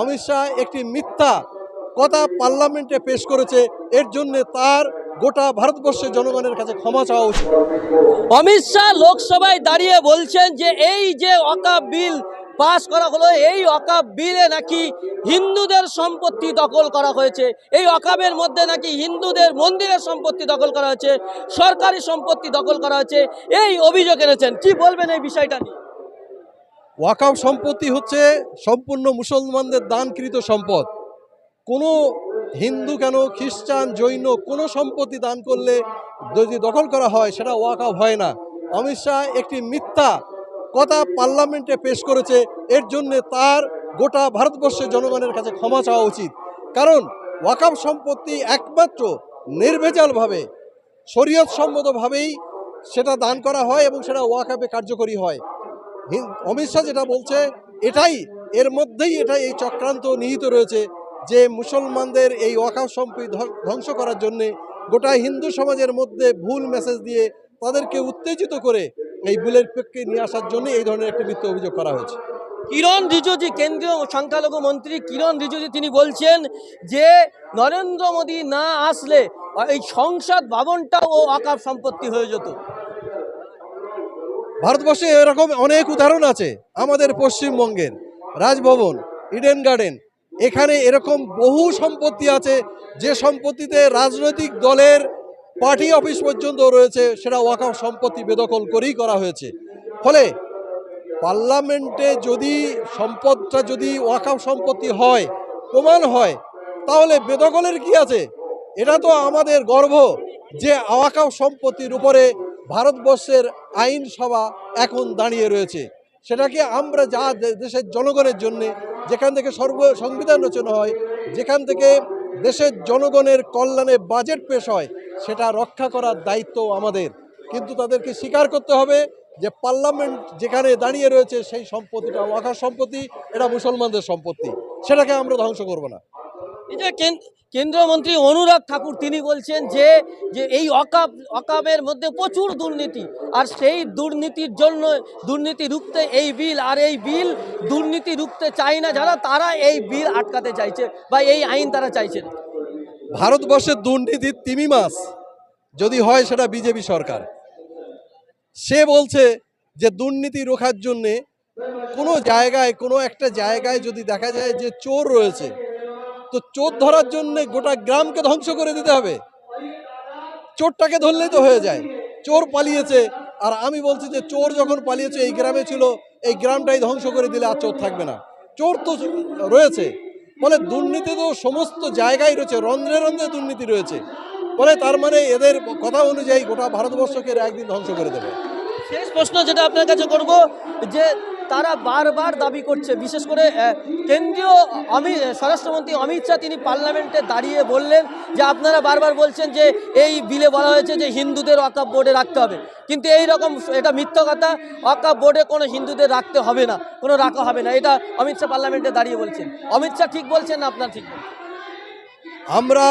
অমিত শাহ একটি মিথ্যা কথা পার্লামেন্টে পেশ করেছে, এর জন্য তার গোটা ভারতবর্ষের জনগণের কাছে ক্ষমা চাওয়া উচিত। অমিত শাহ লোকসভায় দাঁড়িয়ে বলছেন যে, এই যে অকাপ বিল পাস করা হলো, এই অকাপ বিলে নাকি হিন্দুদের সম্পত্তি দখল করা হয়েছে। এই অকাবের মধ্যে নাকি হিন্দুদের মন্দিরের সম্পত্তি দখল করা হয়েছে, সরকারি সম্পত্তি দখল করা হয়েছে। এই অভিযোগ এনেছেন। কি বলবেন এই বিষয়টা নিয়ে? ওয়াকাফ সম্পত্তি হচ্ছে সম্পূর্ণ মুসলমানদের দানকৃত সম্পদ। কোনো হিন্দু কেন, খ্রিস্টান, জৈন কোনো সম্পত্তি দান করলে যদি দখল করা হয়, সেটা ওয়াকাফ হয় না। অমিত শাহ একটি মিথ্যা কথা পার্লামেন্টে পেশ করেছে, এর জন্য তার গোটা ভারতবর্ষের জনগণের কাছে ক্ষমা চাওয়া উচিত। কারণ ওয়াকাফ সম্পত্তি একমাত্র নির্ভেজালভাবে শরীয়ত সম্মতভাবেই সেটা দান করা হয় এবং সেটা ওয়াকাফে কার্যকরী হয়। অমিত শাহ যেটা বলছে, এটাই, এর মধ্যেই এটা এই চক্রান্ত নিহিত রয়েছে যে মুসলমানদের এই ওয়াকাফ ধ্বং- ধ্বংস করার জন্য গোটা হিন্দু সমাজের মধ্যে ভুল মেসেজ দিয়ে তাদেরকে উত্তেজিত করে এই বিলের পক্ষে নিয়ে আসার জন্য এই ধরনের একটি মিথ্যা অভিযোগ করা হয়েছে। কিরণ রিজিজু, কেন্দ্রীয় সংখ্যালঘু মন্ত্রী কিরণ রিজিজু, তিনি বলছেন যে নরেন্দ্র মোদী না আসলে এই সংসদ ভবনটাও অকাপ সম্পত্তি হয়ে যেত। ভারতবর্ষে এরকম অনেক উদাহরণ আছে আমাদের পশ্চিমবঙ্গের রাজভবন ইডেন গার্ডেন এখানে এরকম বহু সম্পত্তি আছে, যে সম্পত্তিতে রাজনৈতিক দলের পার্টি অফিস পর্যন্ত রয়েছে, সেটা ওয়াকাফ সম্পত্তি বেদখল করেই করা হয়েছে। ফলে পার্লামেন্টে যদি সম্পদটা যদি ওয়াকাফ সম্পত্তি হয়, প্রমাণ হয়, তাহলে বেদখলের কি আছে? এটা তো আমাদের গর্ব যে ওয়াকাফ সম্পত্তির উপরে ভারতবর্ষের আইনসভা এখন দাঁড়িয়ে রয়েছে। সেটাকে আমরা যা দেশের জনগণের জন্য, যেখান থেকে সর্ব সংবিধান রচনা হয়, যেখান থেকে দেশের জনগণের কল্যাণে বাজেট পেশ হয়, সেটা রক্ষা করার দায়িত্ব আমাদের। কিন্তু তাদেরকে স্বীকার করতে হবে যে পার্লামেন্ট যেখানে দাঁড়িয়ে রয়েছে, সেই সম্পত্তিটা ওয়াকাফ সম্পত্তি, এটা মুসলমানদের সম্পত্তি। সেটাকে আমরা ধ্বংস করব না। এই যে কেন- কেন্দ্রীয় মন্ত্রী অনুরাগ ঠাকুর তিনি বলছেন যে যে এই অকাপ অকাপের মধ্যে প্রচুর দুর্নীতি আর সেই দুর্নীতির জন্য দুর্নীতি রুখতে এই বিল আর এই বিল দুর্নীতি রুখতে চায় না যারা, তারা এই বিল আটকাতে চাইছে বা এই আইন তারা চাইছে না। ভারতবর্ষের দুর্নীতির তিমি মাস যদি হয় সেটা বিজেপি সরকার সে বলছে যে দুর্নীতি রোখার জন্যে কোনো জায়গায়, কোনো একটা জায়গায় যদি দেখা যায় যে চোর রয়েছে তো চোর ধরার জন্য গোটা গ্রামকে ধ্বংস করে দিতে হবে। চোরটাকে ধরলেই তো হয়ে যায়। চোর পালিয়েছে, আর আমি বলছি যে চোর যখন পালিয়েছে, এই গ্রামে ছিল, এই গ্রামটাই ধ্বংস করে দিলে আর চোর থাকবে না। চোর তো রয়েছে, ফলে দুর্নীতি তো সমস্ত জায়গায় রয়েছে, রন্ধ্রে রন্ধ্রে দুর্নীতি রয়েছে। ফলে তার মানে এদের কথা অনুযায়ী গোটা ভারতবর্ষকে একদিন ধ্বংস করে দেবে। শেষ প্রশ্ন যেটা আপনার কাছে করব, যে তারা বারবার দাবি করছে। বিশেষ করে কেন্দ্রীয় অমিত স্বরাষ্ট্রমন্ত্রী অমিত শাহ তিনি পার্লামেন্টে দাঁড়িয়ে বললেন যে আপনারা বারবার বলছেন যে এই বিলে বলা হয়েছে যে হিন্দুদের অকাপ বোর্ডে রাখতে হবে। কিন্তু এই রকম এটা মিথ্য কথা। অকাপ বোর্ডে কোনো হিন্দুদের রাখতে হবে না, কোনো রাখা হবে না। এটা অমিত শাহ পার্লামেন্টে দাঁড়িয়ে বলছেন। অমিত শাহ ঠিক বলছেন না আপনার ঠিক আমরা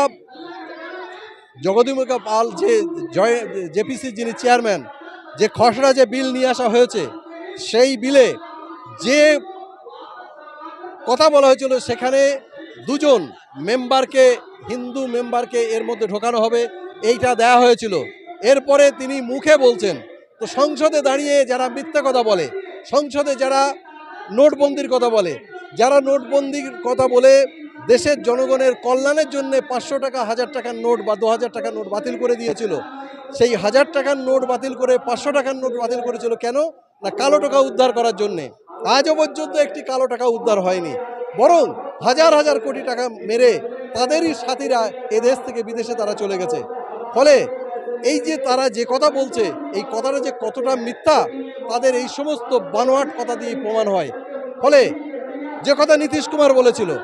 জগদীমুখা পাল যে জয় জেপিসি যিনি চেয়ারম্যান, যে খসড়া যে বিল নিয়ে আসা হয়েছে, সেই বিলে যে কথা বলা হয়েছিল সেখানে দুজন মেম্বারকে, হিন্দু মেম্বারকে এর মধ্যে ঢোকানো হবে, এইটা দেয়া হয়েছিল। এরপরে তিনি মুখে বলছেন, তো সংসদে দাঁড়িয়ে যারা মিথ্যা কথা বলে, সংসদে যারা নোটবন্দির কথা বলে, যারা নোটবন্দির কথা বলে, দেশের জনগণের কল্যাণের জন্য পাঁচশো টাকা, হাজার টাকার নোট বা দু হাজার টাকার নোট বাতিল করে দিয়েছিল। সেই হাজার টাকার নোট বাতিল করে, পাঁচশো টাকার নোট বাতিল করেছিল কেন? না, কালো টাকা উদ্ধার করার জন্যে। আজও পর্যন্ত একটি কালো টাকা উদ্ধার হয়নি। বরং হাজার হাজার কোটি টাকা মেরে তাদেরই সাথীরা এ দেশ থেকে বিদেশে তারা চলে গেছে। ফলে এই যে তারা যে কথা বলছে, এই কথাটা যে কতটা মিথ্যা, তাদের এই সমস্ত বানোয়াট কথা দিয়ে প্রমাণ হয়। ফলে যে কথা নীতিশ কুমার বলেছিল,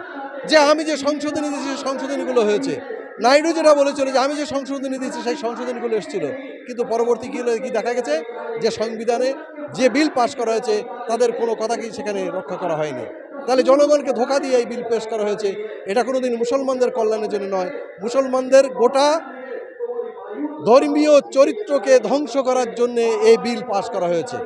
যে আমি যে সংশোধনী দিয়েছি সেই সংশোধনীগুলো হয়েছে। নাইডু যেটা বলেছিল যে, আমি যে সংশোধনী দিয়েছি সেই সংশোধনীগুলো এসেছিল। কিন্তু পরবর্তী কি কি দেখা গেছে? যে সংবিধানে যে বিল পাশ করা হয়েছে, তাদের কোনো কথাকেই সেখানে রক্ষা করা হয়নি। তাহলে জনগণকে ধোকা দিয়ে এই বিল পেশ করা হয়েছে, এটা কোনোদিন মুসলমানদের কল্যাণের জন্য নয়। মুসলমানদের গোটা ধর্মীয় চরিত্রকে ধ্বংস করার জন্যে এই বিল পাশ করা হয়েছে।